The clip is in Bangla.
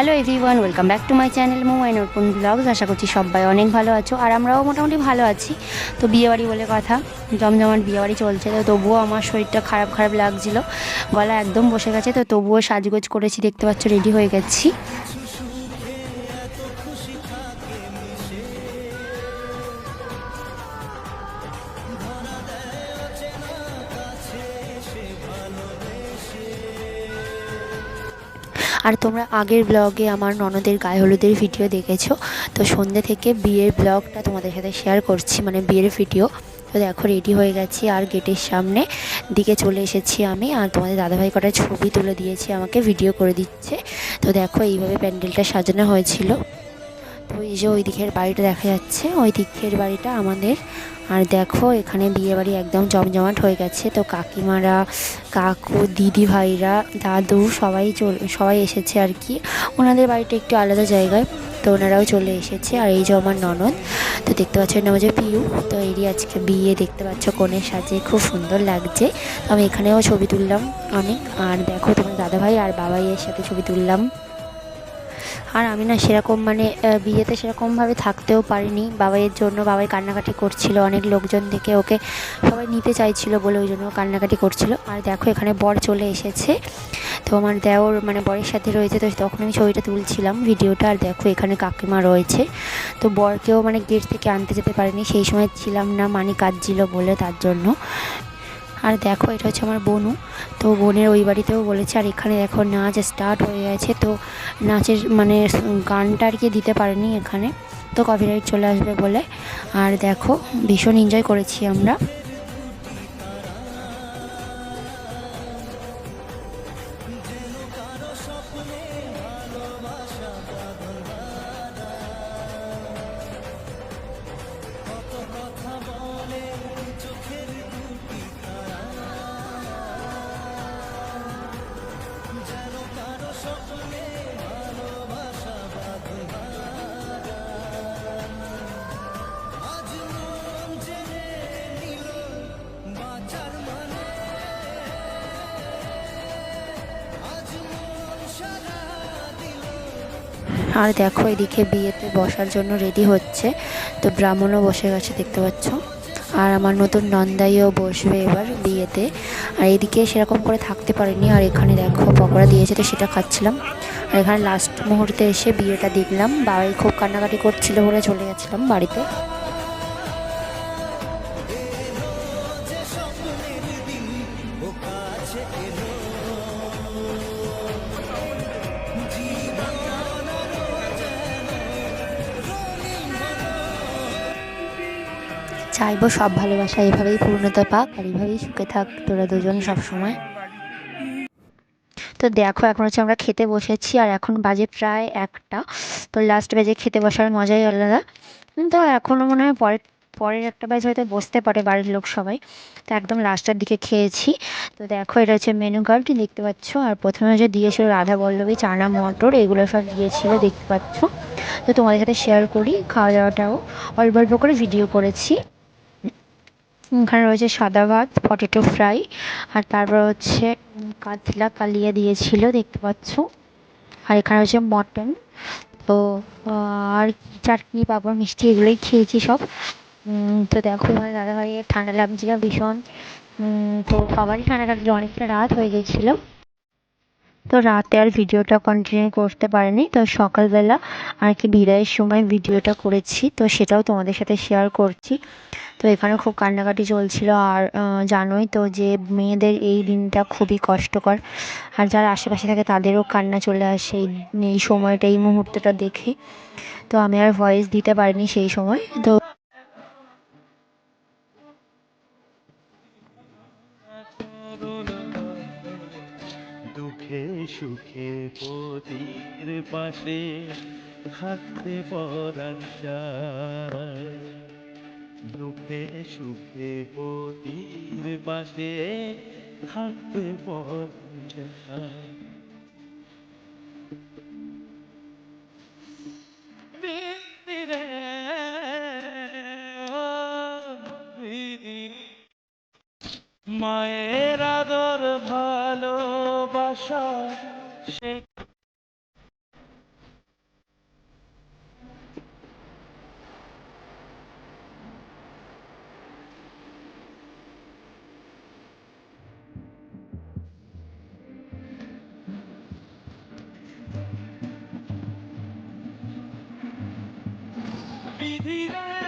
Hello everyone welcome back to my channel মো আই নতুন ব্লগস আশা করছি সবাই অনেক ভালো আছো, আর আমরাও মোটামুটি ভালো আছি। তো বিয়েবাড়ি বলে কথা, জমজমাট বিয়েবাড়ি চলছে, তো তবুও আমার শরীরটা খারাপ খারাপ লাগছিল, গলা একদম বসে গেছে, তো তবুও সাজগোজ করেছি, দেখতে পাচ্ছ রেডি হয়ে গেছি। আর তোমরা আগের ব্লগে আমার ননদের গায়ে হলুদের ভিডিও দেখেছ? তো সন্ধ্যে থেকে বিয়ের ব্লগটা তোমাদের সাথে শেয়ার করছি মানে বিয়ের ভিডিও তো দেখো রেডি হয়ে গেছি আর গেটের সামনে। দিকে চলে এসেছি আমি আর তোমাদের দাদাভাই কটা ছবি তুলে দিয়েছি, আমাকে ভিডিও করে দিচ্ছে। তো দেখো এইভাবে প্যান্ডেলটা সাজানো হয়েছিল। তো এই যে ওই দিকের বাড়িটা দেখা যাচ্ছে, ওই দিকের বাড়িটা আমাদের। আর দেখো, এখানে বিয়ে বাড়ি একদম জমজমাট হয়ে গেছে। তো কাকিমারা, কাকু দিদি ভাইরা দাদু সবাই সবাই এসেছে আর কি। ওনাদের বাড়িটা একটু আলাদা জায়গায়, তো ওনারাও চলে এসেছে। আর এই যে আমার ননদ, তো দেখতে পাচ্ছ নাম হচ্ছে পিউ। তো এরই আজকে বিয়ে, দেখতে পাচ্ছ কনের সাজে, খুব সুন্দর লাগছে। তো আমি এখানেও ছবি তুললাম অনেক। আর দেখো তোমার দাদাভাই আর বাবাইয়ের সাথে ছবি তুললাম। আর আমি না সেরকম মানে বিয়েতে সেরকমভাবে থাকতেও পারিনি। বাবাইয়ের জন্য বাবাই কান্নাকাটি করছিল, অনেক লোকজন দেখে ওকে সবাই নিতে চাইছিল বলে ওই জন্য কান্নাকাটি করছিল। আর দেখো এখানে বর চলে এসেছে। তো আমার দেওর মানে বরের সাথে রয়েছে, তো তখন আমি ছবিটা তুলছিলাম ভিডিওটা। আর দেখো এখানে কাকিমা রয়েছে। তো বরকেও মানে গেট থেকে আনতে যেতে পারিনি। সেই সময় ছিলাম না মানি কাঁদছিল বলে তার জন্য। আর দেখো, এটা হচ্ছে আমার বনু। তো বোনের ওই বাড়িতেও বলেছে, আর এখানে দেখো, নাচ স্টার্ট হয়ে গেছে। তো নাচের মানে গানটা আর কি দিতে পারেনি এখানে। তো কপিরাইট চলে আসবে বলে। আর দেখো, ভীষণ এনজয় করেছি আমরা। আর দেখো এদিকে বিয়েতে বসার জন্য রেডি হচ্ছে। তো ব্রাহ্মণও বসে গেছে, দেখতে পাচ্ছ। আর আমার নতুন নন্দাইও বসবে এবার বিয়েতে। আর এদিকে সেরকম করে থাকতে পারিনি। আর এখানে দেখো পকোড়া দিয়েছে, তো সেটা খাচ্ছিলাম। আর এখানে লাস্ট মুহূর্তে এসে বিয়েটা দেখলাম। বাবাই খুব কান্নাকাটি করছিল বলে চলে গেছিলাম বাড়িতে। চাইব সব ভালোবাসা এভাবেই পূর্ণতা পাক, আর এইভাবেই সুখে থাক তোরা দুজন সবসময়। তো দেখো, এখন হচ্ছে আমরা খেতে বসেছি, আর এখন বাজে প্রায় একটা। তো লাস্ট বেজে খেতে বসার মজাই আলাদা। তো এখনও মনে হয় পরের পরের একটা ব্যাচ হয়তো বসতে পারে বাড়ির লোক সবাই। তো একদম লাস্টের দিকে খেয়েছি। তো দেখো, এটা হচ্ছে মেনু কার্ড দেখতে পাচ্ছ? আর প্রথমে হচ্ছে দিয়েছিল রাধা বল্লভী, চানা মটর, এগুলো সব দিয়েছিল, দেখতে পাচ্ছ? তো তোমাদের সাথে শেয়ার করি, খাওয়া দাওয়াটাও। অল্প অল্প করে ভিডিও করেছি। এখানে রয়েছে সাদা ভাত, পটেটো ফ্রাই, আর তারপর হচ্ছে কাতলা কালিয়া দিয়েছিল, দেখতে পাচ্ছ। আর এখানে হচ্ছে মটন। তো আর চাটনি, পাঁপড়, মিষ্টি এগুলোই খেয়েছি সব। তো দেখো দাদা ভাইয়ের ঠান্ডা লাগছিল ভীষণ। তো সবারই ঠান্ডা লাগছিল অনেকটা রাত হয়ে গেছিল। তো রাতে আর ভিডিওটা কন্টিনিউ করতে পারিনি, তো সকালবেলা আর কি বিদায়ের সময় ভিডিওটা করেছি, তো সেটাও তোমাদের সাথে শেয়ার করছি। তো এখানে খুব কান্নাকাটি চলছিল আর জানোই তো যে মেয়েদের এই দিনটা খুবই কষ্টকর। আর যারা আশেপাশে থাকে তাদেরও কান্না চলে আসে এই সময়টা, এই মুহূর্তটা দেখে। তো আমি আর ভয়েস দিতে পারিনি সেই সময়। তো সুখে পতির পাশে থাকতে পরাণ চায় দুঃখে সুখে পতির পাশে থাকতে দিদি, মায়ের আদর ভালোবাসা সে धीरे